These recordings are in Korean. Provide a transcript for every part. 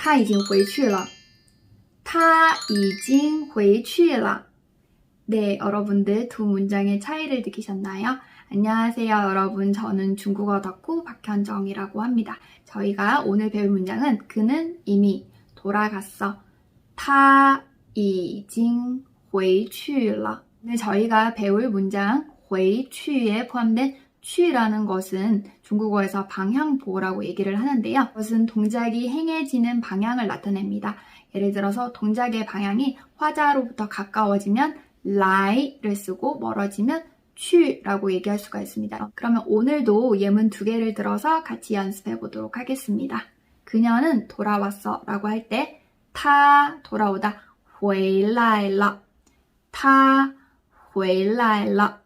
他已经回去了他已经回去了 네, 여러분들 두 문장의 차이를 느끼셨나요? 안녕하세요, 여러분. 저는 중국어 덕후 박현정이라고 합니다. 저희가 오늘 배울 문장은 그는 이미 돌아갔어. 他已经回去了. 오늘 저희가 배울 문장 回去에 포함된 去라는 것은 중국어에서 방향보라고 얘기를 하는데요. 그것은 동작이 행해지는 방향을 나타냅니다. 예를 들어서 동작의 방향이 화자로부터 가까워지면 lie를 쓰고 멀어지면 취라고 얘기할 수가 있습니다. 그러면 오늘도 예문 두 개를 들어서 같이 연습해 보도록 하겠습니다. 그녀는 돌아왔어 라고 할 때 타 돌아오다 回来了타 回来了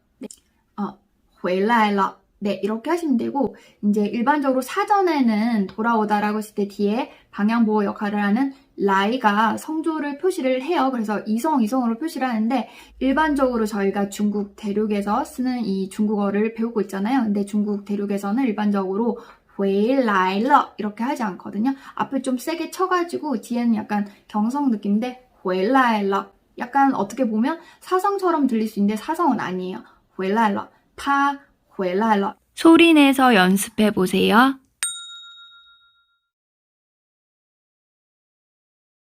뭐 엘라 엘라 네 이렇게 하시면 되고 이제 일반적으로 사전에는 돌아오다라고 했을 때 뒤에 방향보호 역할을 하는 라이가 성조를 표시를 해요. 그래서 이성 이성으로 표시를 하는데 일반적으로 저희가 중국 대륙에서 쓰는 이 중국어를 배우고 있잖아요. 근데 중국 대륙에서는 일반적으로 회라일러 이렇게 하지 않거든요. 앞을 좀 세게 쳐가지고 뒤에는 약간 경성 느낌인데 회라일러 약간 어떻게 보면 사성처럼 들릴 수 있는데 사성은 아니에요. 회라일러 타 回来了. 소리 내서 연습해 보세요.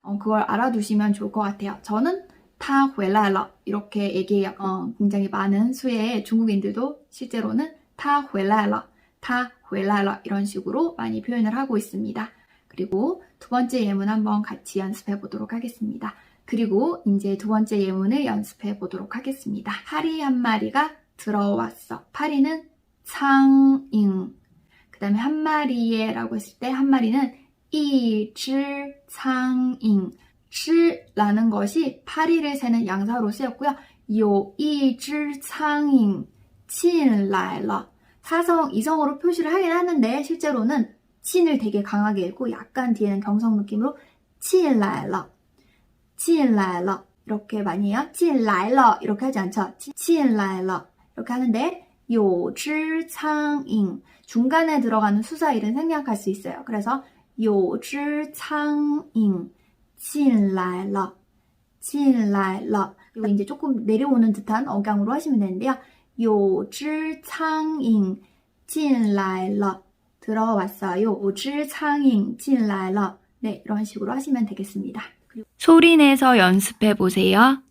어, 그걸 알아두시면 좋을 것 같아요. 저는 타 回来了 이렇게 얘기해요. 어, 굉장히 많은 수의 중국인들도 실제로는 타 回来了, 타 回来了 이런 식으로 많이 표현을 하고 있습니다. 그리고 두 번째 예문 한번 같이 연습해 보도록 하겠습니다. 그리고 이제 두 번째 예문을 연습해 보도록 하겠습니다. 파리 한 마리가 들어왔어. 파리는 창잉. 그 다음에 한 마리에 라고 했을 때 한 마리는 이지 창잉. 知라는 것이 파리를 세는 양사로 쓰였고요. 요 이지 창잉 进来了. 사성, 이성으로 표시를 하긴 하는데 실제로는 친을 되게 강하게 읽고 약간 뒤에는 경성 느낌으로 进来了. 进来了. 이렇게 많이 해요. 进来了 이렇게 하지 않죠. 进来了 이렇게 하는데 요지창잉 중간에 들어가는 수사일은 생략할 수 있어요. 그래서 요지창잉 进来了 进来了 그리고 이제 조금 내려오는 듯한 억양으로 하시면 되는데요. 요지창잉 进来了 들어왔어요. 요지창잉 进来了 네, 이런 식으로 하시면 되겠습니다. 소리 내서 연습해 보세요.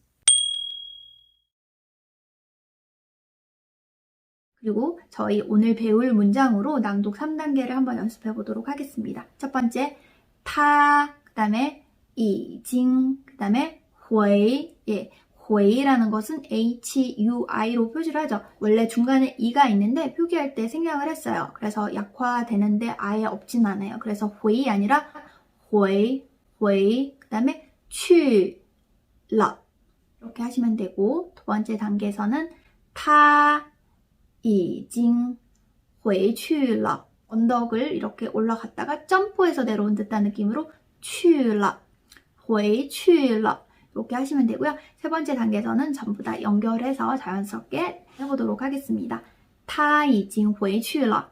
그리고 저희 오늘 배울 문장으로 낭독 3단계를 한번 연습해 보도록 하겠습니다. 첫 번째, 타, 그 다음에 이징, 그 다음에 회이, 예, 회이라는 것은 HUI로 표시를 하죠. 원래 중간에 이가 있는데 표기할 때 생략을 했어요. 그래서 약화되는데 아예 없진 않아요. 그래서 회이 아니라 회이, 회이, 그 다음에 취러 이렇게 하시면 되고 두 번째 단계에서는 타, 이징 회취라 언덕을 이렇게 올라갔다가 점프해서 내려온 듯한 느낌으로 취라 회취라 이렇게 하시면 되고요. 세 번째 단계에서는 전부 다 연결해서 자연스럽게 해보도록 하겠습니다. 타이징 회취라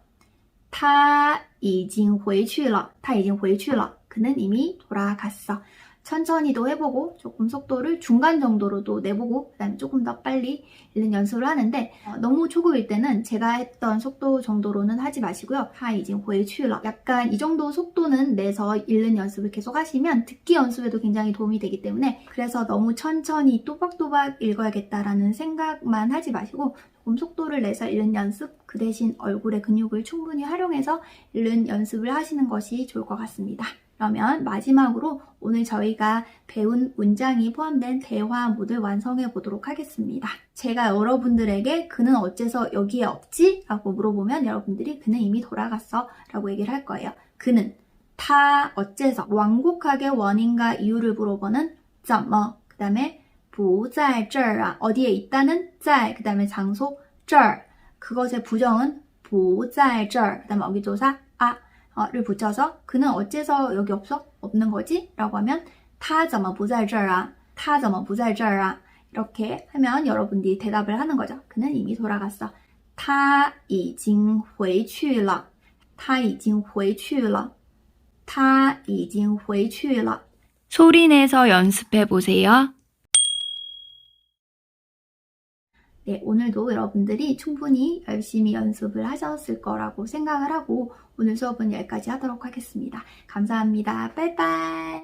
타이징 회취라 타이징 회취라 그는 이미 돌아갔어. 천천히도 해보고 조금 속도를 중간 정도로도 내보고 그다음에 조금 더 빨리 읽는 연습을 하는데 어, 너무 초급일 때는 제가 했던 속도 정도로는 하지 마시고요. 하 이제 回去了 약간 이 정도 속도는 내서 읽는 연습을 계속 하시면 듣기 연습에도 굉장히 도움이 되기 때문에 그래서 너무 천천히 또박또박 읽어야겠다라는 생각만 하지 마시고 조금 속도를 내서 읽는 연습 그 대신 얼굴의 근육을 충분히 활용해서 읽는 연습을 하시는 것이 좋을 것 같습니다. 그러면 마지막으로 오늘 저희가 배운 문장이 포함된 대화 모드 완성해 보도록 하겠습니다. 제가 여러분들에게 그는 어째서 여기에 없지? 라고 물어보면 여러분들이 그는 이미 돌아갔어 라고 얘기를 할 거예요. 그는 타 어째서 완곡하게 원인과 이유를 물어보는 怎么그 다음에 不在这儿啊 어디에 있다는 在그 다음에 장소 这儿 그것의 부정은 不在这儿그 다음에 어기조사 를 붙여서 그는 어째서 여기 없어? 없는 거지? 라고 하면 他怎么不在这儿啊?他怎么不在这儿啊? 이렇게 하면 여러분들이 대답을 하는 거죠. 그는 이미 돌아갔어. 他已经回去了.他已经回去了. 他已经回去了. 소리내서 연습해 보세요. 네, 오늘도 여러분들이 충분히 열심히 연습을 하셨을 거라고 생각을 하고 오늘 수업은 여기까지 하도록 하겠습니다. 감사합니다. 빠이빠이.